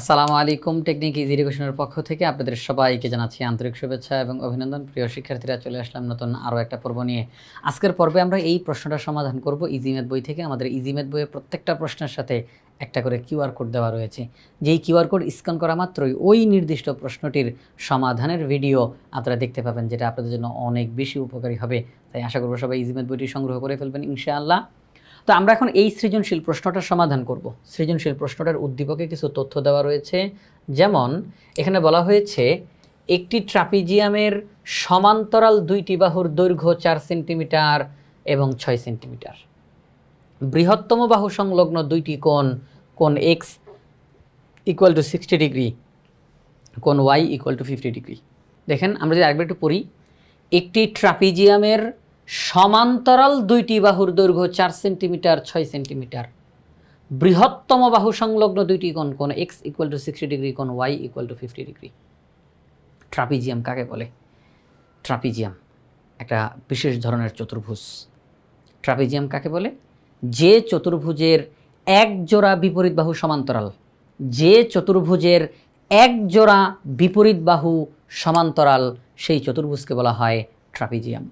আসসালামু আলাইকুম, technique easy এডুকেশনের পক্ষ থেকে আপনাদের সবাইকে জানাচ্ছি আন্তরিক শুভেচ্ছা এবং অভিনন্দন। প্রিয় শিক্ষার্থীরা, চলে আসলাম নতুন আরও একটা পর্ব নিয়ে। আজকের পর্বে আমরা এই প্রশ্নটা সমাধান করব ইজিমেথ বই থেকে। আমাদের ইজিমেথ বইয়ের প্রত্যেকটা প্রশ্নের সাথে একটা করে কিউআর কোড দেওয়া রয়েছে। যেই কিউআর কোড স্ক্যান করা মাত্রই ওই নির্দিষ্ট প্রশ্নটির সমাধানের ভিডিও আপনারা দেখতে পাবেন, যেটা আপনাদের জন্য অনেক বেশি উপকারী হবে। তাই আশা করব সবাই ইজিমেথ বইটি সংগ্রহ করে ফেলবেন, ইনশাআল্লাহ। তো আমরা এখন এই সৃজনশীল প্রশ্নটার সমাধান করব। সৃজনশীল প্রশ্নটার উদ্দীপকে কিছু তথ্য দেওয়া রয়েছে। যেমন, এখানে বলা হয়েছে, একটি ট্রাপিজিয়ামের সমান্তরাল দুইটি বাহুর দৈর্ঘ্য চার সেন্টিমিটার এবং ছয় সেন্টিমিটার। বৃহত্তম বাহু সংলগ্ন দুইটি কোণ কোণ X equal to sixty degree কোণ Y equal to fifty degree দেখেন, আমরা যদি আরেকবার একটু পড়ি, একটি ট্রাপিজিয়ামের সমান্তরাল দুইটি বাহুর দৈর্ঘ্য চার সেন্টিমিটার, ছয় সেন্টিমিটার। বৃহত্তম বাহু সংলগ্ন দুইটি কোণ কোণ X equal to sixty degree কোণ Y equal to fifty degree trapezium কাকে বলে? ট্রাপিজিয়াম, একটা বিশেষ ধরনের চতুর্ভুজ। ট্রাপিজিয়াম কাকে বলে? যে চতুর্ভুজের এক জোড়া বিপরীত বাহু সমান্তরাল। যে চতুর্ভুজের এক জোড়া বিপরীত বাহু সমান্তরাল, সেই চতুর্ভুজকে বলা হয় ট্রাপিজিয়াম।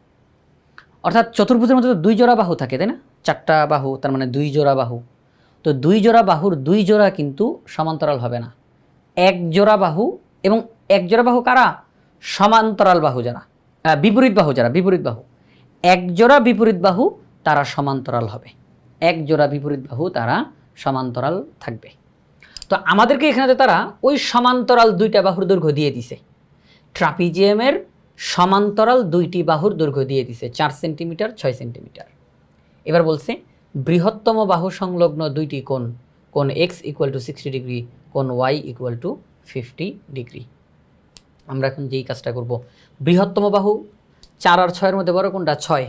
অর্থাৎ চতুর্ভুজের মধ্যে তো দুই জোড়া বাহু থাকে, তাই না? চারটা বাহু, তার মানে দুই জোড়া বাহু। তো দুই জোড়া বাহুর দুই জোড়া কিন্তু সমান্তরাল হবে না। এক জোড়া বাহু এবং এক জোড়া বাহু কারা? সমান্তরাল বাহু যারা। বিপরীত বাহু যারা, বিপরীত বাহু। এক জোড়া বিপরীত বাহু তারা সমান্তরাল হবে। এক জোড়া বিপরীত বাহু তারা সমান্তরাল থাকবে। তো আমাদেরকে এখানে তারা ওই সমান্তরাল দুইটা বাহুর দৈর্ঘ্য দিয়ে দিছে। ট্রাপিজিয়ামের সমান্তরাল দুইটি বাহুর দৈর্ঘ্য দিয়ে দিছে, চার সেন্টিমিটার, ছয় সেন্টিমিটার। এবার বলছে, বৃহত্তম বাহু সংলগ্ন দুইটি কোণ কোণ X equal to sixty degree কোণ Y equal to fifty degree আমরা এখন যেই কাজটা করব, বৃহত্তম বাহু চার আর ছয়ের মধ্যে বড় কোনটা? ছয়।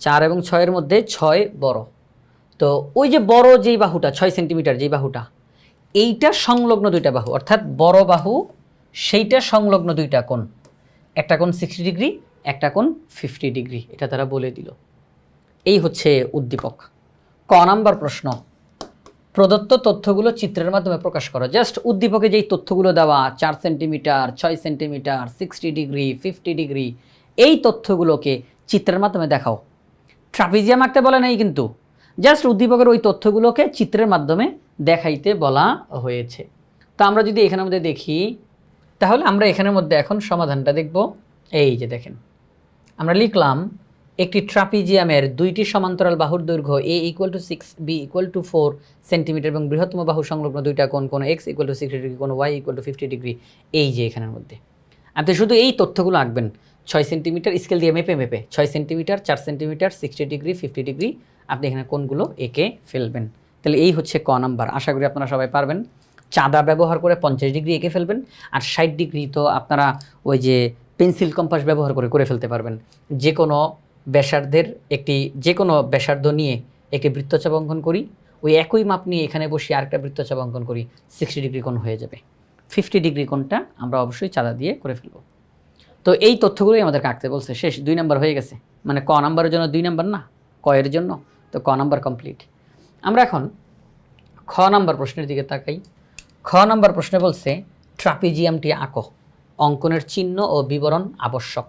চার এবং ছয়ের মধ্যে ছয় বড়। তো ওই যে বড় যেই বাহুটা, ছয় সেন্টিমিটার যেই বাহুটা, এইটা সংলগ্ন দুইটা বাহু, অর্থাৎ বড় বাহু, সেইটা সংলগ্ন দুইটা কোণ। একটা কোণ সিক্সটি ডিগ্রি একটা কোণ ফিফটি ডিগ্রি এটা তারা বলে দিল। এই হচ্ছে উদ্দীপক। ক নাম্বার প্রশ্ন। প্রদত্ত তথ্যগুলো চিত্রের মাধ্যমে প্রকাশ করো। জাস্ট উদ্দীপকে যেই তথ্যগুলো দেওয়া, চার সেন্টিমিটার, ছয় centimetre sixty degree fifty degree এই তথ্যগুলোকে চিত্রের মাধ্যমে দেখাও। ট্রাপিজিয়াম আঁকতে বলে নাই কিন্তু। জাস্ট উদ্দীপকের ওই তথ্যগুলোকে চিত্রের মাধ্যমে দেখাইতে বলা হয়েছে। তো আমরা যদি এখানের মধ্যে দেখি তাহলে আমরা এখানের মধ্যে এখন সমাধানটা দেখব। এই যে দেখেন, আমরা লিখলাম একটি ট্রাপিজিয়ামের দুইটি সমান্তরাল বাহুর দৈর্ঘ্য A equal to six B equal to four centimetre এবং বৃহত্তম বাহু সংলগ্ন দুইটা কোন কোন X equal to sixty degree কোন Y equal to fifty degree এই যে এখানের মধ্যে। আপনি শুধু এই তথ্যগুলো আঁকবেন, ছয় সেন্টিমিটার স্কেল দিয়ে মেপে মেপে, ছয় সেন্টিমিটার, চার centimetre sixty degree fifty degree আপনি এখানে কোনগুলো এঁকে ফেলবেন। তাহলে এই হচ্ছে ক নাম্বার, আশা করি আপনারা সবাই পারবেন। চাঁদা ব্যবহার করে পঞ্চাশ ডিগ্রি এঁকে ফেলবেন আর ষাট ডিগ্রি তো আপনারা ওই যে পেন্সিল কম্পাস ব্যবহার করে করে ফেলতে পারবেন। যে কোনো ব্যাসার্ধের একটি যে কোনো ব্যাসার্ধ নিয়ে একটি বৃত্তচাপ অঙ্কন করি, ওই একই মাপ নিয়ে এখানে বসে আরেকটা বৃত্তচাপ অঙ্কন করি সিক্সটি ডিগ্রি কোণ হয়ে যাবে। ফিফটি ডিগ্রি কোণটা আমরা অবশ্যই চাঁদা দিয়ে করে ফেলব। তো এই তথ্যগুলোই আমাদের কাটতে বলছে। শেষ, দুই নাম্বার হয়ে গেছে। মানে ক নাম্বারের জন্য দুই নাম্বার না? কয়ের জন্য? তো ক নাম্বার কমপ্লিট আমরা এখন খ নাম্বার প্রশ্নের দিকে তাকাই। খ নাম্বার প্রশ্নে বলছে, ট্রাপিজিয়ামটি আঁকো। অঙ্কনের চিহ্ন ও বিবরণ আবশ্যক।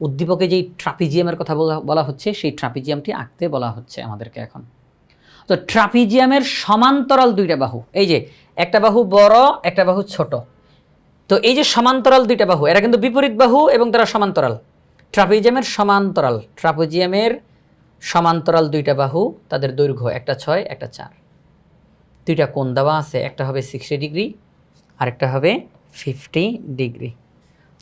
উদ্দীপকে যেই ট্রাপিজিয়ামের কথা বলা হচ্ছে, সেই ট্রাপিজিয়ামটি আঁকতে বলা হচ্ছে আমাদেরকে এখন। তো ট্রাপিজিয়ামের সমান্তরাল দুইটা বাহু, এই যে একটা বাহু বড়, একটা বাহু ছোট। তো এই যে সমান্তরাল দুইটা বাহু এরা কিন্তু বিপরীত বাহু এবং তারা সমান্তরাল। ট্রাপিজিয়ামের সমান্তরাল ট্রাপিজিয়ামের সমান্তরাল দুইটা বাহু, তাদের দৈর্ঘ্য একটা ছয়, একটা চার। দুইটা কোণ দেওয়া আছে, একটা হবে সিক্সটি ডিগ্রি আরেকটা হবে ফিফটি ডিগ্রি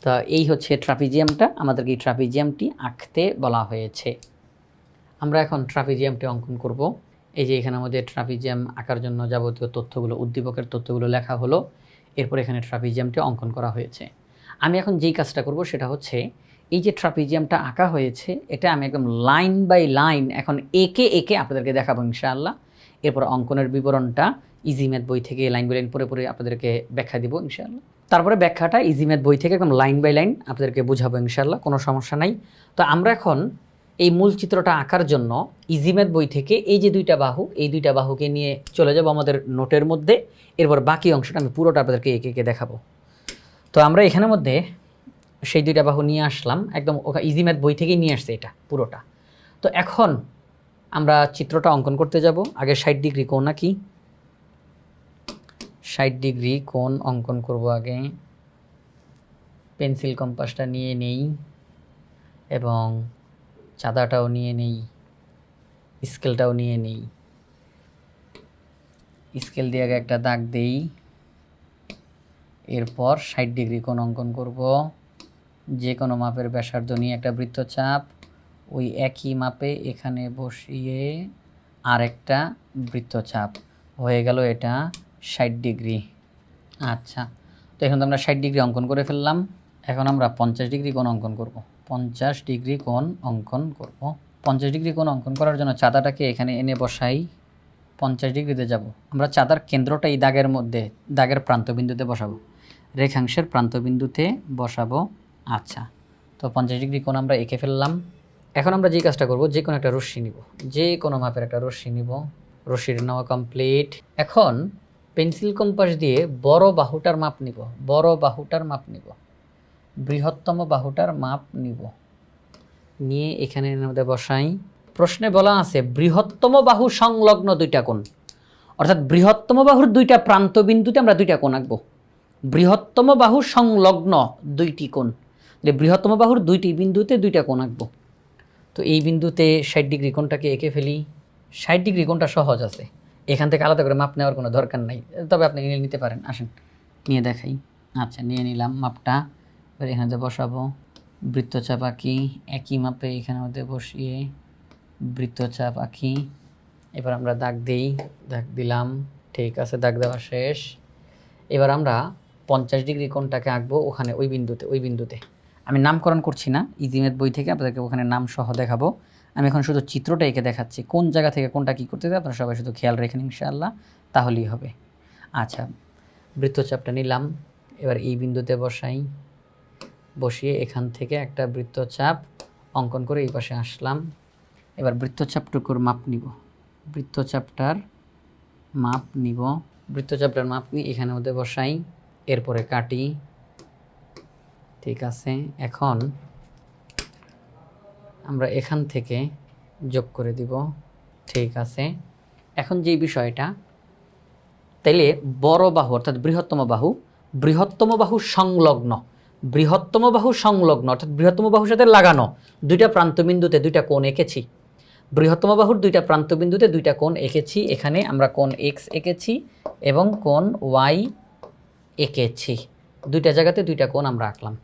তা এই হচ্ছে ট্রাপিজিয়ামটা আমাদেরকে এই ট্রাপিজিয়ামটি আঁকতে বলা হয়েছে। আমরা এখন ট্রাপিজিয়ামটি অঙ্কন করব। এই যে এখানে আমাদের ট্রাপিজিয়াম আঁকার জন্য যাবতীয় তথ্যগুলো, উদ্দীপকের তথ্যগুলো লেখা হলো, এরপর এখানে ট্রাপিজিয়ামটি অঙ্কন করা হয়েছে। আমি এখন যেই কাজটা করব সেটা হচ্ছে, এই যে ট্রাপিজিয়ামটা আঁকা হয়েছে, এটা আমি একদম লাইন বাই লাইন এখন একে একে আপনাদেরকে দেখাবো ইনশাআল্লাহ। এরপর অঙ্কনের বিবরণটা ইজি ম্যাথ বই থেকে লাইন বাই লাইন পরে পরে আপনাদেরকে ব্যাখ্যা দিব, ইনশাআল্লাহ। তারপরে ব্যাখ্যাটা ইজি ম্যাথ বই থেকে একদম লাইন বাই লাইন আপনাদেরকে বোঝাবো, ইনশাআল্লাহ, কোনো সমস্যা নাই। তো আমরা এখন এই মূল চিত্রটা আঁকার জন্য ইজিম্যাথ বই থেকে এই যে দুইটা বাহু, এই দুইটা বাহুকে নিয়ে চলে যাব আমাদের নোটের মধ্যে। এরপর বাকি অংশটা আমি পুরোটা আপনাদেরকে একে একে দেখাবো। তো আমরা এখানের মধ্যে সেই দুইটা বাহু নিয়ে আসলাম, একদম ওখা ইজিম্যাথ বই থেকেই নিয়ে আসছে এটা, পুরোটা। তো এখন আমরা চিত্রটা অঙ্কন করতে যাব। আগে ষাট ডিগ্রি কোণ কি ষাট ডিগ্রি কোণ অঙ্কন করব আগে। পেন্সিল কম্পাসটা নিয়ে নেই এবং চাঁদাটাও নিয়ে নেই, স্কেলটাও নিয়ে নেই। স্কেল দিয়ে আগে একটা দাগ দেই। এরপর ষাট ডিগ্রি কোণ অঙ্কন করব। যে কোনো মাপের ব্যাসার্ধ নিয়ে একটা বৃত্তচাপ। ওই একই মাপে এখানে বসিয়ে আরেকটা বৃত্তচাপ। হয়ে গেল এটা ষাট ডিগ্রি। আচ্ছা তো এখন তো আমরা ষাট ডিগ্রি অঙ্কন করে ফেললাম। এখন আমরা পঞ্চাশ ডিগ্রি কোণ অঙ্কন করব। পঞ্চাশ ডিগ্রি কোণ অঙ্কন করব। পঞ্চাশ ডিগ্রি কোণ অঙ্কন করার জন্য চাঁদাটাকে এখানে এনে বসাই। পঞ্চাশ ডিগ্রিতে যাব। আমরা চাঁদার কেন্দ্রটা এই দাগের মধ্যে, দাগের প্রান্তবিন্দুতে বসাবো। রেখাংশের প্রান্তবিন্দুতে বসাবো। আচ্ছা তো পঞ্চাশ ডিগ্রি কোণ আমরা এঁকে ফেললাম। এখন আমরা যে কাজটা করব যে কোনো একটা রশ্মি নিব। যে কোনো মাপের একটা রশ্মি নিব। রশ্মির নেওয়া কমপ্লিট এখন পেন্সিল কম্পাস দিয়ে বড় বাহুটার মাপ নিব। বড় বাহুটার মাপ নিব। বৃহত্তম বাহুটার মাপ নিব। নিয়ে এখানে মধ্যে বসাই। প্রশ্নে বলা আছে, বৃহত্তম বাহু সংলগ্ন দুইটা কোণ। অর্থাৎ বৃহত্তম বাহুর দুইটা প্রান্তবিন্দুতে আমরা দুইটা কোণ আঁকবো। বৃহত্তম বাহু সংলগ্ন দুইটি কোণ। বৃহত্তম বাহুর দুইটি বিন্দুতে দুইটা কোণ আঁকবো। তো এই বিন্দুতে ষাট ডিগ্রি কোণটাকে এঁকে ফেলি। ষাট ডিগ্রি কোণটা সহজ আছে। এখান থেকে আলাদা করে মাপ নেওয়ার কোনো দরকার নাই। তবে আপনি নিয়ে নিতে পারেন। আসেন, নিয়ে দেখাই। আচ্ছা নিয়ে নিলাম মাপটা। এবার এখানে বসাবো, বৃত্তচাপ আঁকি। একই মাপে এখানের মধ্যে বসিয়ে বৃত্তচাপ আঁকি। এবার আমরা দাগ দিই। দাগ দিলাম। ঠিক আছে, দাগ দেওয়া শেষ। এবার আমরা পঞ্চাশ ডিগ্রি কোনটাকে আঁকবো ওখানে, ওই বিন্দুতে ওই বিন্দুতে। আমি নামকরণ করছি না, ইজিমেত বই থেকে আপনাদেরকে ওখানে নাম সহ দেখাবো। আমি এখন শুধু চিত্রটা এঁকে দেখাচ্ছি, কোন জায়গা থেকে কোনটা কী করতে আপনারা সবাই শুধু খেয়াল রেখেন ইনশাআল্লাহ, তাহলেই হবে। আচ্ছা বৃত্তচাপটা নিলাম, এবার এই বিন্দুতে বসাই, বসিয়ে এখান থেকে একটা বৃত্তচাপ অঙ্কন করে এই পাশে আসলাম। এবার বৃত্তচাপটুকুর মাপ নিব, বৃত্তচাপটার মাপ নিব, বৃত্তচাপটার মাপ নিয়ে এখানে মধ্যে বসাই, এরপরে কাটি ঠিক আছে? এখন আমরা এখান থেকে যোগ করে দিব। ঠিক আছে? এখন যেই বিষয়টা, তাইলে বড় বাহু অর্থাৎ বৃহত্তম বাহু বৃহত্তম বাহু সংলগ্ন, বৃহত্তম বাহু সংলগ্ন অর্থাৎ বৃহত্তম বাহুর সাথে লাগানো, দুইটা প্রান্তবিন্দুতে দুইটা কোণ এঁকেছি। বৃহত্তম বাহুর দুইটা প্রান্তবিন্দুতে দুইটা কোণ এঁকেছি, এখানে আমরা কোণ এক্স এঁকেছি এবং কোণ ওয়াই এঁকেছি। দুইটা জায়গাতে দুইটা কোণ আমরা আঁকলাম।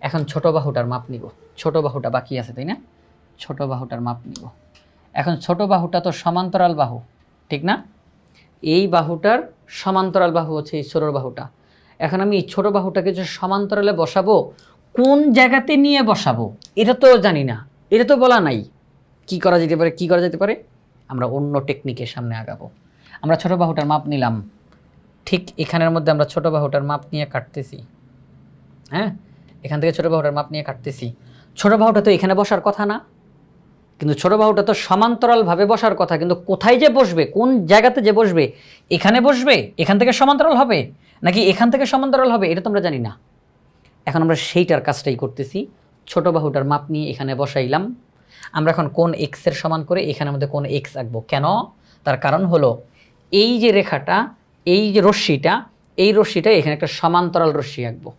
এখন ছোট বাহুটার মাপ নিব। ছোট বাহুটা বাকি আছে, তাই না? ছোট বাহুটার মাপ নিব। এখন ছোট বাহুটা তো সমান্তরাল বাহু, ঠিক না? এই বাহুটার সমান্তরাল বাহু হচ্ছে এই ছোট বাহুটা। এখন আমি এই ছোটো বাহুটাকে যে সমান্তরালে বসাবো, কোন জায়গাতে নিয়ে বসাবো, এটা তো জানি না। এটা তো বলা নাই। কি করা যেতে পারে? কি করা যেতে পারে? আমরা অন্য টেকনিকের সামনে আগাবো। আমরা ছোট বাহুটার মাপ নিলাম। ঠিক এখানের মধ্যে আমরা ছোট বাহুটার মাপ নিয়ে কাটতেছি। হ্যাঁ? এখান থেকে ছোটো বাহুটার মাপ নিয়ে কাটতেছি। ছোটো বাহুটা তো এখানে বসার কথা না। কিন্তু ছোটো বাহুটা তো সমান্তরালভাবে বসার কথা। কিন্তু কোথায় যে বসবে? কোন জায়গাতে যে বসবে? এখানে বসবে? এখান থেকে সমান্তরাল হবে? নাকি এখান থেকে সমান্তরাল হবে? এটা তো আমরা জানি না। এখন আমরা সেইটার কাজটাই করতেছি। ছোট বাহুটার মাপ নিয়ে এখানে বসাইলাম। আমরা এখন কোন এক্সের সমান করে এখানে মধ্যে কোন এক্স আঁকবো? কেন? তার কারণ হলো, এই যে রেখাটা, এই যে রশ্মিটা, এই রশ্মিটা এখানে একটা সমান্তরাল রশ্মি আঁকবো।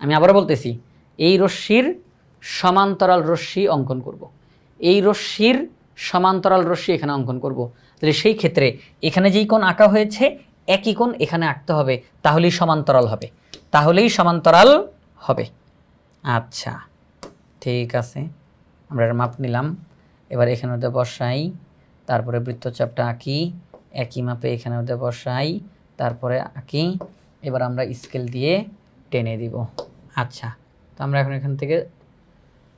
আমি আবারও বলতেছি এই রশ্মির সমান্তরাল রশ্মি অঙ্কন করব। এই রশ্মির সমান্তরাল রশ্মি এখানে অঙ্কন করব। তাহলে সেই ক্ষেত্রে এখানে যেই কোণ আঁকা হয়েছে, একই কোণ এখানে আঁকতে হবে, তাহলেই সমান্তরাল হবে। তাহলেই সমান্তরাল হবে। আচ্ছা ঠিক আছে। আমরা মাপ নিলাম। এবার এখানে ওদের বসাই, তারপরে বৃত্তচাপটা আঁকি, একই মাপে এখানে ওদের বসাই, তারপরে আঁকি। এবার আমরা স্কেল দিয়ে টেনে দিব। আচ্ছা তো আমরা এখন এখান থেকে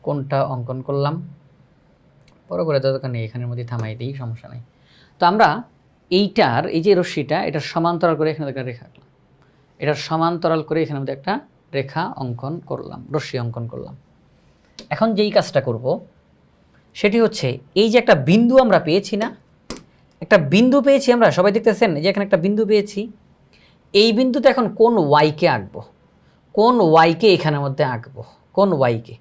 কোনটা অঙ্কন করলাম? বড় করে ততক্ষণ নেই এখানের মধ্যে থামাই দিই, সমস্যা নেই। তো আমরা এইটার, এই যে রশ্মিটা, এটার সমান্তরাল করে এখানে একটা রেখা আঁকলাম। এটার সমান্তরাল করে এখানের মধ্যে একটা রেখা অঙ্কন করলাম, রশ্মি অঙ্কন করলাম। এখন যেই কাজটা করব, সেটি হচ্ছে এই যে একটা বিন্দু আমরা পেয়েছি না, একটা বিন্দু পেয়েছি আমরা, সবাই দেখতেছেন যে এখানে একটা বিন্দু পেয়েছি, এই বিন্দুতে এখন কোন ওয়াইকে আঁকবো? কোন ওয়াইকে এখানের মধ্যে আঁকবো? কোন ওয়াইকে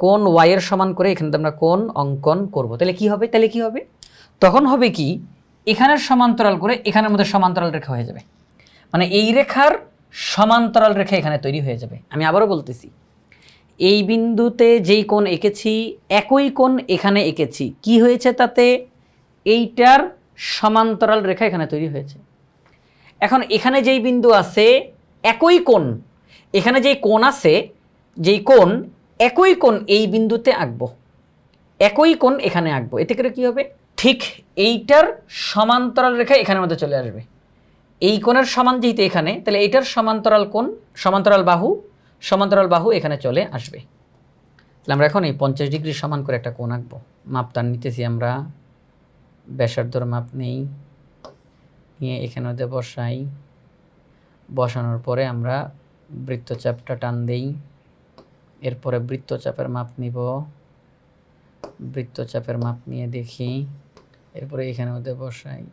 কোন ওয়াইয়ের সমান করে এখানে আমরা কোন অঙ্কন করব। তাহলে কি হবে? তাহলে কি হবে? তখন হবে কি, এখানের সমান্তরাল করে এখানের মধ্যে সমান্তরাল রেখা হয়ে যাবে। মানে এই রেখার সমান্তরাল রেখা এখানে তৈরি হয়ে যাবে। আমি আবারও বলতেছি, এই বিন্দুতে যেই কোণ এঁকেছি, একই কোণ এখানে এঁকেছি, কি হয়েছে তাতে? এইটার সমান্তরাল রেখা এখানে তৈরি হয়েছে। এখন এখানে যেই বিন্দু আছে, একই কোণ এখানে যেই কোণ আছে, যেই কোণ, একই কোণ এই বিন্দুতে আঁকবো। একই কোণ এখানে আঁকবো। এতে করে কী হবে? ঠিক এইটার সমান্তরাল রেখা এখানের মধ্যে চলে আসবে। এই কোণের সমান যেহেতু এখানে, তাহলে এইটার সমান্তরাল কোণ, সমান্তরাল বাহু সমান্তরাল বাহু এখানে চলে আসবে। তাহলে আমরা এখন এই পঞ্চাশ ডিগ্রি সমান করে একটা কোণ আঁকবো। মাপটান নিতেছি আমরা। ব্যাসার্ধর মাপ নেই। নিয়ে এখানে মধ্যে বসাই। বসানোর পরে আমরা বৃত্তচাপটা টান দেই। এরপরে বৃত্তচাপের মাপ নিব। বৃত্তচাপের মাপ নিয়ে দেখি। এরপরে এখানের মধ্যে বসাই।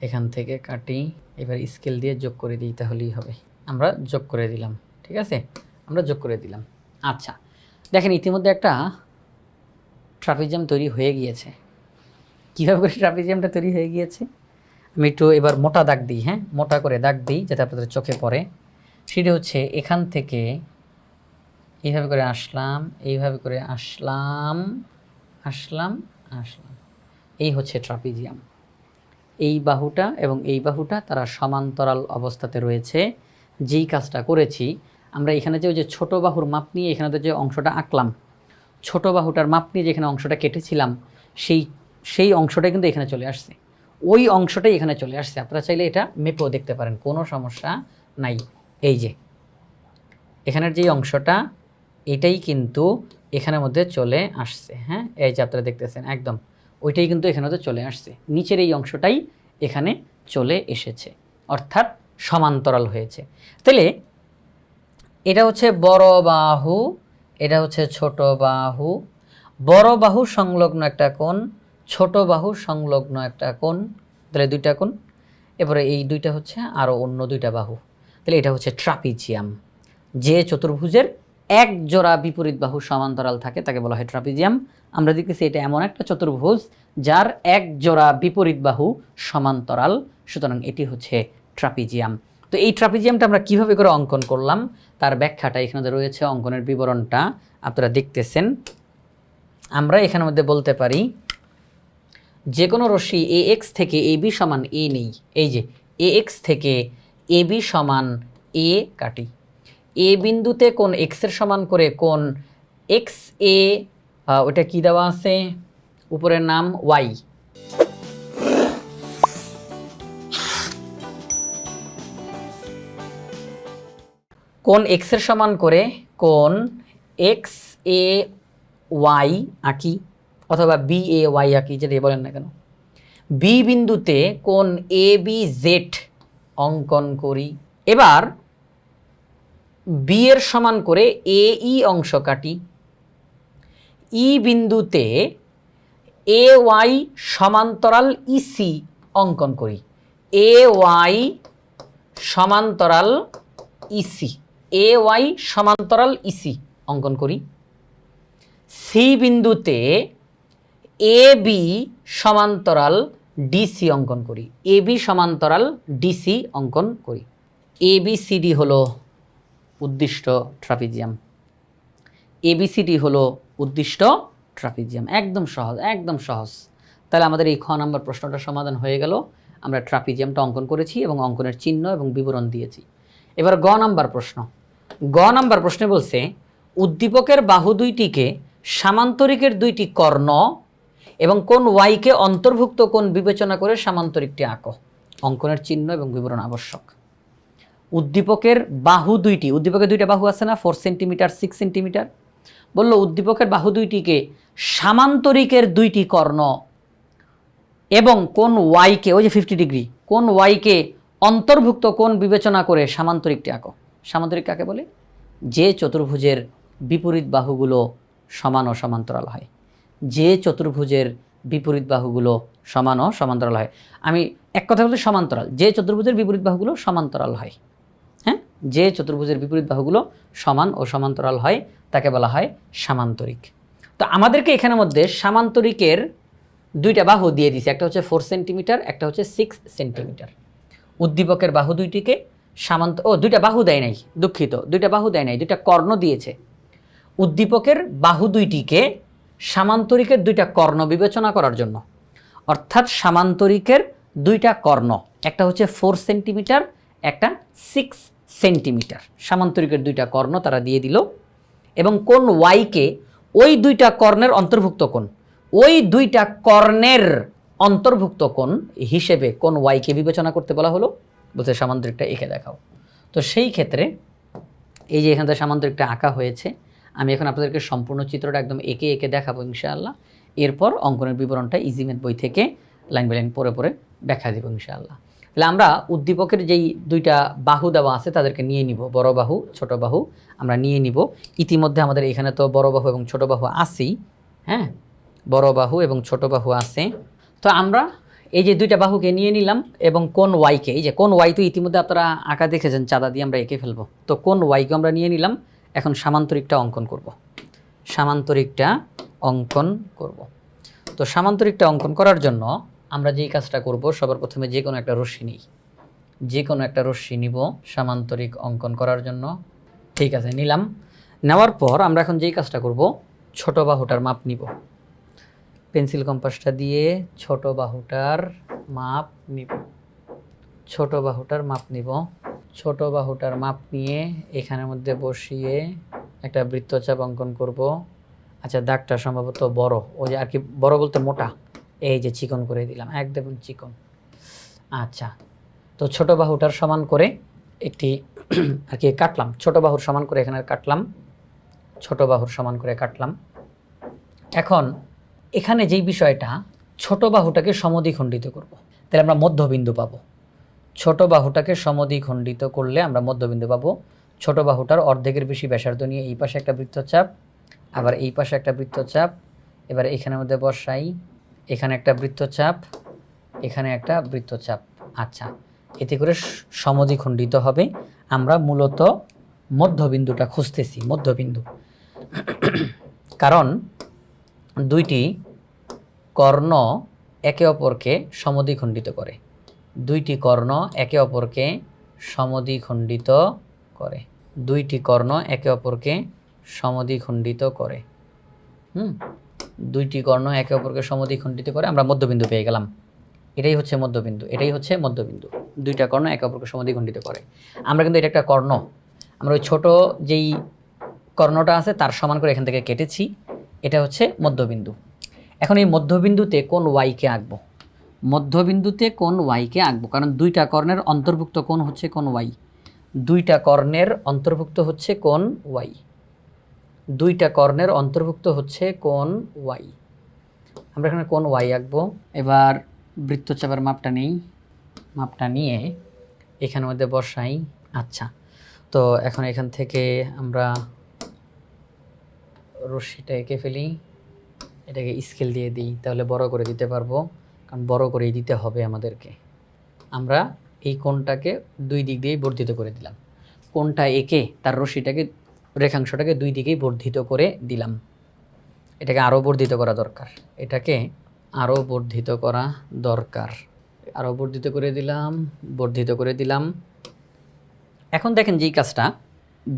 এখান থেকে কাটি। এবার স্কেল দিয়ে যোগ করে দিই তাহলেই হবে। আমরা যোগ করে দিলাম, ঠিক আছে? আমরা যোগ করে দিলাম। আচ্ছা দেখেন ইতিমধ্যে একটা ট্রাফিক জ্যাম তৈরি হয়ে গিয়েছে। কীভাবে করে ট্রাফিক জ্যামটা তৈরি হয়ে গিয়েছে? আমি একটু এবার মোটা দাগ দিই হ্যাঁ? মোটা করে দাগ দিই, যাতে আপনাদের চোখে পড়ে। সেটা হচ্ছে এখান থেকে এইভাবে করে আসলাম, এইভাবে করে আসলাম আসলাম আসলাম। এই হচ্ছে ট্রাপিজিয়াম। এই বাহুটা এবং এই বাহুটা তারা সমান্তরাল অবস্থাতে রয়েছে। যেই কাজটা করেছি, আমরা এখানে যে ওই যে ছোটো বাহুর মাপ নিয়ে এখানে যে অংশটা আঁকলাম, ছোট বাহুটার মাপ নিয়ে যেখানে অংশটা কেটেছিলাম, সেই সেই অংশটাই কিন্তু এখানে চলে আসছে। ওই অংশটাই এখানে চলে আসছে। আপনারা চাইলে এটা মেপেও দেখতে পারেন, কোনো সমস্যা নাই। এই যে, এখানের যে অংশটা, এটাই কিন্তু এখানের মধ্যে চলে আসছে হ্যাঁ? এই যে আপনারা দেখতেছেন, একদম। ওইটাই কিন্তু এখানে মধ্যে চলে আসছে। নিচের এই অংশটাই এখানে চলে এসেছে, অর্থাৎ সমান্তরাল হয়েছে। তাহলে এটা হচ্ছে বড় বাহু, এটা হচ্ছে ছোট বাহু। বড় বাহু সংলগ্ন একটা কোণ, ছোট বাহু সংলগ্ন একটা কোণ, তাহলে দুইটা কোণ। এবারে এই দুইটা হচ্ছে আরও অন্য দুইটা বাহু। তাহলে এটা হচ্ছে ট্রাপিজিয়াম। যে চতুর্ভুজের এক জোড়া বিপরীত বাহু সমান্তরাল থাকে, তাকে বলা হয় ট্রাপিজিয়াম। আমরা দেখতেছি এটা এমন একটা চতুর্ভুজ, যার এক জোড়া বিপরীত বাহু সমান্তরাল। সুতরাং এটি হচ্ছে ট্রাপিজিয়াম। তো এই ট্রাপিজিয়ামটা আমরা কীভাবে করে অঙ্কন করলাম, তার ব্যাখ্যাটা এখানে রয়েছে, অঙ্কনের বিবরণটা আপনারা দেখতেছেন। আমরা এখানের মধ্যে বলতে পারি, যে কোনো রশ্মি এ এক্স থেকে এ বি সমান এ নেই। এই যে এ এক্স থেকে এ বি সমান এ কাটি। এ বিন্দুতে কোন এক্সের সমান করে কোন এক্স এ ওটা কি দেওয়া আছে? উপরের নাম ওয়াই কোন এক্সের সমান করে কোন এক্স এ ওয়াই আঁকি অথবা বি এ ওয়াই আঁকি যেটাই বলেন না কেন। বি বিন্দুতে কোন এ বি জেড অঙ্কন করি। এবার বি এর সমান করে এ, ই অংশ কাটি। ই বিন্দুতে এ, ওয়াই সমান্তরাল ইসি অঙ্কন করি। এ, ওয়াই সমান্তরাল ইসি এ, ওয়াই সমান্তরাল ইসি অঙ্কন করি। সি বিন্দুতে এ, বি সমান্তরাল ডিসি অঙ্কন করি। এ বি সমান্তরাল ডিসি অঙ্কন করি। এ বি সিডি হলো উদ্দিষ্ট ট্রাপিজিয়াম। এবিসিডি হলো উদ্দিষ্ট ট্রাপিজিয়াম। একদম সহজ একদম সহজ। তাহলে আমাদের এই খ নম্বর প্রশ্নটার সমাধান হয়ে গেল। আমরা ট্রাপিজিয়ামটা অঙ্কন করেছি এবং অঙ্কনের চিহ্ন এবং বিবরণ দিয়েছি। এবার গ নাম্বার প্রশ্ন। গ নাম্বার প্রশ্নে বলছে, উদ্দীপকের বাহু দুইটিকে সামান্তরিকের দুইটি কর্ণ এবং কোন ওয়াইকে অন্তর্ভুক্ত কোন বিবেচনা করে সামান্তরিকটি আঁকো। অঙ্কনের চিহ্ন এবং বিবরণ আবশ্যক। উদ্দীপকের বাহু দুইটি। উদ্দীপকের দুইটা বাহু আছে না? ফোর সেন্টিমিটার সিক্স সেন্টিমিটার বলল, উদ্দীপকের বাহু দুইটিকে সামান্তরিকের দুইটি কর্ণ এবং কোন ওয়াইকে ওই যে ফিফটি ডিগ্রি কোন ওয়াইকে অন্তর্ভুক্ত কোন বিবেচনা করে সামান্তরিকটি আঁকো। সামান্তরিক কাকে বলে? যে চতুর্ভুজের বিপরীত বাহুগুলো সমান ও সমান্তরাল হয়। যে চতুর্ভুজের বিপরীত বাহুগুলো সমান ও সমান্তরাল হয়। আমি এক কথা বলতে সমান্তরাল। যে চতুর্ভুজের বিপরীত বাহুগুলো সমান্তরাল হয়। হ্যাঁ? যে চতুর্ভুজের বিপরীত বাহুগুলো সমান ও সমান্তরাল হয়, তাকে বলা হয় সামান্তরিক। তো আমাদেরকে এখানের মধ্যে সামান্তরিকের দুইটা বাহু দিয়ে দিছে। একটা হচ্ছে ফোর সেন্টিমিটার একটা হচ্ছে সিক্স সেন্টিমিটার উদ্দীপকের বাহু দুইটিকে সামান্ত ও, দুইটা বাহু দেয় নাই, দুঃখিত। দুইটা বাহু দেয় নাই, দুইটা কর্ণ দিয়েছে। উদ্দীপকের বাহু দুইটিকে সামান্তরিকের দুইটা কর্ণ বিবেচনা করার জন্য। অর্থাৎ সামান্তরিকের দুইটা কর্ণ, একটা হচ্ছে ফোর সেন্টিমিটার একটা সিক্স সেন্টিমিটার সামান্তরিকের দুইটা কর্ণ তারা দিয়ে দিল। এবং কোন ওয়াইকে ওই দুইটা কর্ণের অন্তর্ভুক্ত কোণ, ওই দুইটা কর্ণের অন্তর্ভুক্ত কোণ হিসেবে কোন ওয়াইকে বিবেচনা করতে বলা হলো? বলতে সামান্তরিকটা এঁকে দেখাও। তো সেই ক্ষেত্রে এই যে এখান সামান্তরিকটা আঁকা হয়েছে আমি এখন আপনাদেরকে সম্পূর্ণ চিত্রটা একদম এঁকে এঁকে দেখাবো ইনশাআল্লাহ। এরপর অঙ্কনের বিবরণটা ইজিমেট বই থেকে লাইন বাই লাইন পরে পরে ব্যাখ্যা দিব ইনশাআল্লাহ। তাহলে আমরা উদ্দীপকের যেই দুইটা বাহু দেওয়া আছে তাদেরকে নিয়ে নিব, বড় বাহু, ছোট বাহু আমরা নিয়ে নিব। ইতিমধ্যে আমাদের এখানে তো বড় বাহু এবং ছোট বাহু আছেই হ্যাঁ? বড় বাহু এবং ছোট বাহু আছে। তো আমরা এই যে দুইটা বাহুকে নিয়ে নিলাম এবং কোন ওয়াইকে এই যে কোন ওয়াই তো ইতিমধ্যে আপনারা আঁকা দেখেছেন, চাঁদা দিয়ে আমরা এঁকে ফেলব। তো কোন ওয়াইকে আমরা নিয়ে নিলাম? এখন সামান্তরিকটা অঙ্কন করব। সামান্তরিকটা অঙ্কন করব। তো সামান্তরিকটা অঙ্কন করার জন্য আমরা যেই কাজটা করব, সবার প্রথমে যে কোনো একটা রশ্মি নিই। যে কোনো একটা রশ্মি নিব সামান্তরিক অঙ্কন করার জন্য। ঠিক আছে, নিলাম। নেওয়ার পর আমরা এখন যেই কাজটা করব, ছোট বাহুটার মাপ নিব। পেন্সিল কম্পাসটা দিয়ে ছোট বাহুটার মাপ নিব। ছোট বাহুটার মাপ নিব। ছোট বাহুটার মাপ নিয়ে এখানের মধ্যে বসিয়ে একটা বৃত্তচাপ অঙ্কন করব। আচ্ছা দাগটা সম্ভবত বড়। ওই যে আর কি, বড় বলতে মোটা। এই যে চিকন করে দিলাম, এক একদম চিকন। আচ্ছা তো ছোট বাহুটার সমান করে একটি আর কি কাটলাম। ছোট বাহুর সমান করে এখানে কাটলাম। ছোট বাহুর সমান করে কাটলাম। এখন এখানে যেই বিষয়টা, ছোট বাহুটাকে সমদ্বিখণ্ডিত করব। তাহলে আমরা মধ্যবিন্দু পাবো। ছোট বাহুটাকে সমদ্বিখণ্ডিত করলে আমরা মধ্যবিন্দু পাবো। ছোট বাহুটার অর্ধেকের বেশি ব্যাসার্ধ নিয়ে এই পাশে একটা বৃত্তচাপ, আবার এই পাশে একটা বৃত্তচাপ, এবার এখানের মধ্যে বসাই, এখানে একটা বৃত্তচাপ, এখানে একটা বৃত্তচাপ। আচ্ছা এতে করে সমদ্বিখণ্ডিত হবে। আমরা মূলত মধ্যবিন্দুটা খুঁজতেছি, মধ্যবিন্দু। কারণ দুইটি কর্ণ একে অপরকে সমদ্বিখণ্ডিত করে। দুইটি কর্ণ একে অপরকে সমদ্বিখণ্ডিত করে। দুইটি কর্ণ একে অপরকে সমদ্বিখণ্ডিত করে। হুম? দুইটি কর্ণ একে অপরকে সমদ্বিখণ্ডিত করে আমরা মধ্যবিন্দু পেয়ে গেলাম। এটাই হচ্ছে মধ্যবিন্দু, এটাই হচ্ছে মধ্যবিন্দু। দুইটা কর্ণ একে অপরকে সমদ্বিখণ্ডিত করে। আমরা কিন্তু এটা একটা কর্ণ। আমরা ওই ছোটো যেই কর্ণটা আছে তার সমান করে এখান থেকে কেটেছি। এটা হচ্ছে মধ্যবিন্দু। এখন এই মধ্যবিন্দুতে কোন ওয়াইকে আঁকবো? মধ্যবিন্দুতে কোন ওয়াইকে আঁকবো? কারণ দুইটা কর্ণের অন্তর্ভুক্ত কোন হচ্ছে কোন ওয়াই দুইটা কর্ণের অন্তর্ভুক্ত হচ্ছে কোন ওয়াই দুইটা কর্ণের অন্তর্ভুক্ত হচ্ছে কোন ওয়াই আমরা এখানে কোন ওয়াই আঁকবো। এবার বৃত্তচাপের মাপটা নেই। মাপটা নিয়ে এখানের মধ্যে বসাই। আচ্ছা তো এখন এখান থেকে আমরা রশ্মিটা এঁকে ফেলি। এটাকে স্কেল দিয়ে দিই, তাহলে বড় করে দিতে পারব। কারণ বড় করেই দিতে হবে আমাদেরকে। আমরা এই কোণটাকে দুই দিক দিয়েই বর্ধিত করে দিলাম। কোণটা এঁকে তার রশিটাকে রেখাংশটাকে দুই দিকেই বর্ধিত করে দিলাম। এটাকে আরও বর্ধিত করা দরকার। এটাকে আরও বর্ধিত করা দরকার। আরও বর্ধিত করে দিলাম, বর্ধিত করে দিলাম। এখন দেখেন যেই কাজটা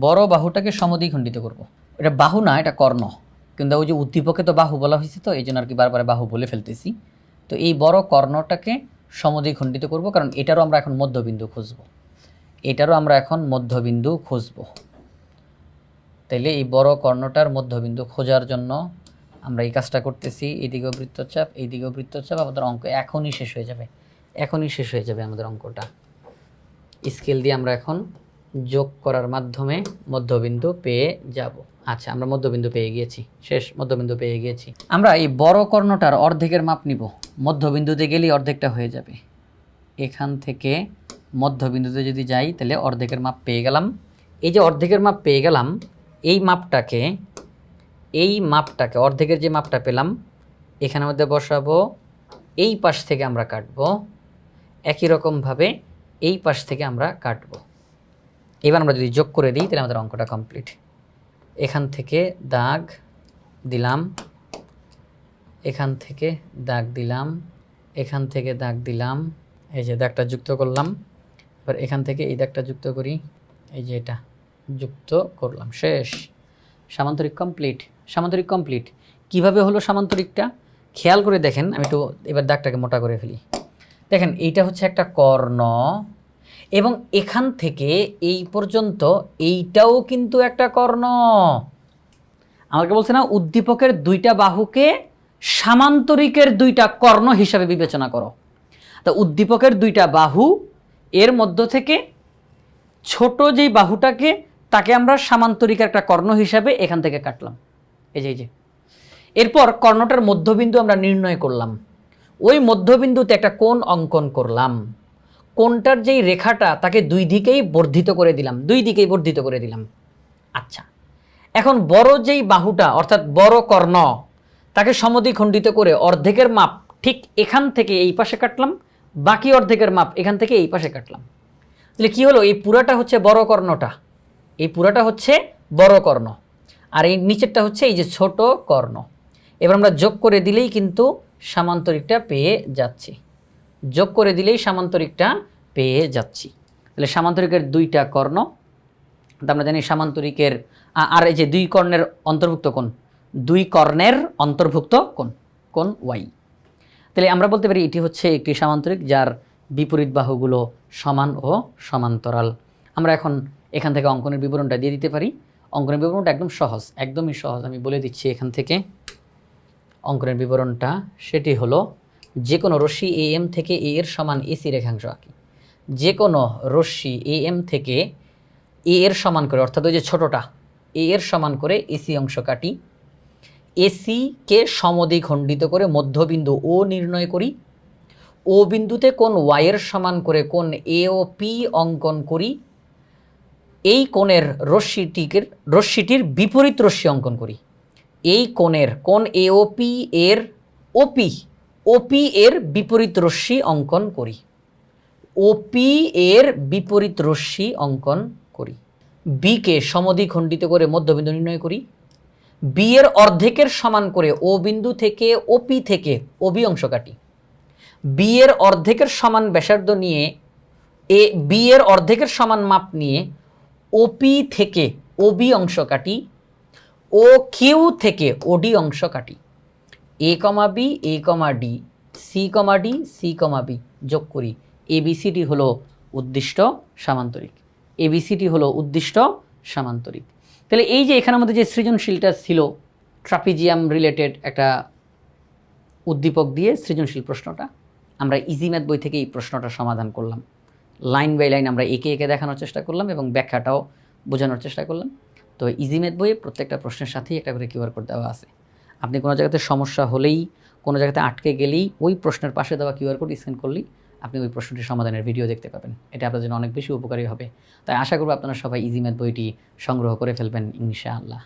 বড় বাহুটাকে সমদ্বিখণ্ডিত করব। এটা বাহু না, এটা কর্ণ। কিন্তু ওই যে উদ্দীপকে তো বাহু বলা হয়েছে তো, এই জন্য আর কি বারবার বাহু বলে ফেলতেছি। তো এই বড় কর্ণটাকে সমদ্বিখণ্ডিত করব, কারণ এটারও আমরা এখন মধ্যবিন্দু খুঁজব। এটারও আমরা এখন মধ্যবিন্দু খুঁজব। তাইলে এই বড় কর্ণটার মধ্যবিন্দু খোঁজার জন্য আমরা এই কাজটা করতেছি। এইদিকেও বৃত্তচাপ এইদিকেও বৃত্তচাপ, আমাদের অঙ্ক এখনই শেষ হয়ে যাবে। এখনই শেষ হয়ে যাবে আমাদের অঙ্কটা। স্কেল দিয়ে আমরা এখন যোগ করার মাধ্যমে মধ্যবিন্দু পেয়ে যাব। আচ্ছা আমরা মধ্যবিন্দু পেয়ে গিয়েছি। শেষ, মধ্যবিন্দু পেয়ে গিয়েছি। আমরা এই বড় কর্ণটার অর্ধেকের মাপ নিব। মধ্যবিন্দুতে গেলেই অর্ধেকটা হয়ে যাবে। এখান থেকে মধ্যবিন্দুতে যদি যাই, তাহলে অর্ধেকের মাপ পেয়ে গেলাম। এই যে অর্ধেকের মাপ পেয়ে গেলাম, এই মাপটাকে এই মাপটাকে, অর্ধেকের যে মাপটা পেলাম এখানের মধ্যে বসাবো। এই পাশ থেকে আমরা কাটবো। একই রকমভাবে এই পাশ থেকে আমরা কাটবো। এবার আমরা যদি যোগ করে দিই, তাহলে আমাদের অঙ্কটা কমপ্লিট এখান থেকে দাগ দিলাম, এখান থেকে দাগ দিলাম, এখান থেকে দাগ দিলাম, এই যে দাগটা যুক্ত করলাম, এবার এখান থেকে এই দাগটা যুক্ত করি, এই যে এটা যুক্ত করলাম, শেষ। সামান্তরিক কমপ্লিট সামান্তরিক কমপ্লিট কীভাবে হলো সামান্তরিকটা? খেয়াল করে দেখেন, আমি একটু এবার দাগটাকে মোটা করে ফেলি। দেখেন, এইটা হচ্ছে একটা কর্ণ এবং এখান থেকে এই পর্যন্ত এইটাও কিন্তু একটা কর্ণ। আমাকে বলছে না, উদ্দীপকের দুইটা বাহুকে সামান্তরিকের দুইটা কর্ণ হিসাবে বিবেচনা করো। তা উদ্দীপকের দুইটা বাহু, এর মধ্য থেকে ছোট যেই বাহুটাকে, তাকে আমরা সামান্তরিক একটা কর্ণ হিসাবে এখান থেকে কাটলাম। এই যে এই যে। এরপর কর্ণটার মধ্যবিন্দু আমরা নির্ণয় করলাম। ওই মধ্যবিন্দুতে একটা কোণ অঙ্কন করলাম। কোণটার যেই রেখাটা তাকে দুই দিকেই বর্ধিত করে দিলাম, দুই দিকেই বর্ধিত করে দিলাম। আচ্ছা এখন বড় যেই বাহুটা, অর্থাৎ বড় কর্ণ, তাকে সমদ্বিখণ্ডিত করে অর্ধেকের মাপ ঠিক এখান থেকে এই পাশে কাটলাম, বাকি অর্ধেকের মাপ এখান থেকে এই পাশে কাটলাম। তাহলে কী হলো? এই পুরাটা হচ্ছে বড় কর্ণটা, এই পুরাটা হচ্ছে বড় কর্ণ, আর এই নিচেরটা হচ্ছে এই যে ছোট কর্ণ। এবার আমরা যোগ করে দিলেই কিন্তু সামান্তরিকটা পেয়ে যাচ্ছি। যোগ করে দিলেই সামান্তরিকটা পেয়ে যাচ্ছি। তাহলে সামান্তরিকের দুইটা কর্ণ আমরা জানি সামান্তরিকের আর এই যে দুই কর্ণের অন্তর্ভুক্ত কোন দুই কর্ণের অন্তর্ভুক্ত কোন কোন ওয়াই। তাহলে আমরা বলতে পারি এটি হচ্ছে একটি সামান্তরিক যার বিপরীত বাহুগুলো সমান ও সমান্তরাল। আমরা এখন এখান থেকে অঙ্কনের বিবরণটা দিয়ে দিতে পারি। অঙ্কনের বিবরণটা একদম সহজ, একদমই সহজ। আমি বলে দিচ্ছি এখান থেকে অঙ্কনের বিবরণটা। সেটি হলো যে কোনো রশ্মি এ এম থেকে এ এর সমান এসি রেখাংশ আঁকি। যে কোনো রশ্মি এ এম থেকে এ এর সমান করে, অর্থাৎ ওই যে ছোটোটা এ এর সমান করে এসি অংশ কাটি। এসিকে সমদ্বিখণ্ডিত করে মধ্যবিন্দু ও নির্ণয় করি। ও বিন্দুতে কোন ওয়াইয়ের সমান করে কোন এ ও পি অঙ্কন করি। এই কোণের রশ্মিটিকে রশ্মিটির বিপরীত রশ্মি অঙ্কন করি। এই কোণের কোন এ ও পি এর ওপি ওপি এর বিপরীত রশ্মি অঙ্কন করি। ওপি এর বিপরীত রশ্মি অঙ্কন করি। বিকে সমদ্বিখণ্ডিত করে মধ্যবিন্দু নির্ণয় করি। বি এর অর্ধেকের সমান করে ও বিন্দু থেকে ওপি থেকে ওবি অংশ কাটি। বি এর অর্ধেকের সমান ব্যাসার্ধ নিয়ে এ বি এর অর্ধেকের সমান মাপ নিয়ে ওপি থেকে ওবি অংশ কাটি। ও কিউ থেকে ওডি অংশ কাটি। A comma B A comma D C comma D C comma B যোগ করি। এবিসিডি হলো উদ্দিষ্ট সামান্তরিক। এবিসিডি হলো উদ্দিষ্ট সামান্তরিক। তাহলে এই যে এখানের মধ্যে যে সৃজনশীলটা ছিল ট্রাপিজিয়াম রিলেটেড একটা উদ্দীপক দিয়ে সৃজনশীল প্রশ্নটা, আমরা ইজি ম্যাথ বই থেকে এই প্রশ্নটা সমাধান করলাম। লাইন বাই লাইন আমরা একে একে দেখানোর চেষ্টা করলাম এবং ব্যাখ্যাটাও বোঝানোর চেষ্টা করলাম। তো ইজি ম্যাথ বইয়ে প্রত্যেকটা প্রশ্নের সাথেই একটা করে কিউআর কোড দেওয়া আছে। আপনি কোনো জায়গাতে সমস্যা হলেই, কোনো জায়গাতে আটকে গেলেই ওই প্রশ্নের পাশে দেওয়া কিউআর কোড স্ক্যান করলেই আপনি ওই প্রশ্নটির সমাধানের ভিডিও দেখতে পাবেন। এটা আপনার জন্য অনেক বেশি উপকারী হবে। তাই আশা করব আপনারা সবাই ইজি ম্যাথ বইটি সংগ্রহ করে ফেলবেন, ইনশাআল্লাহ।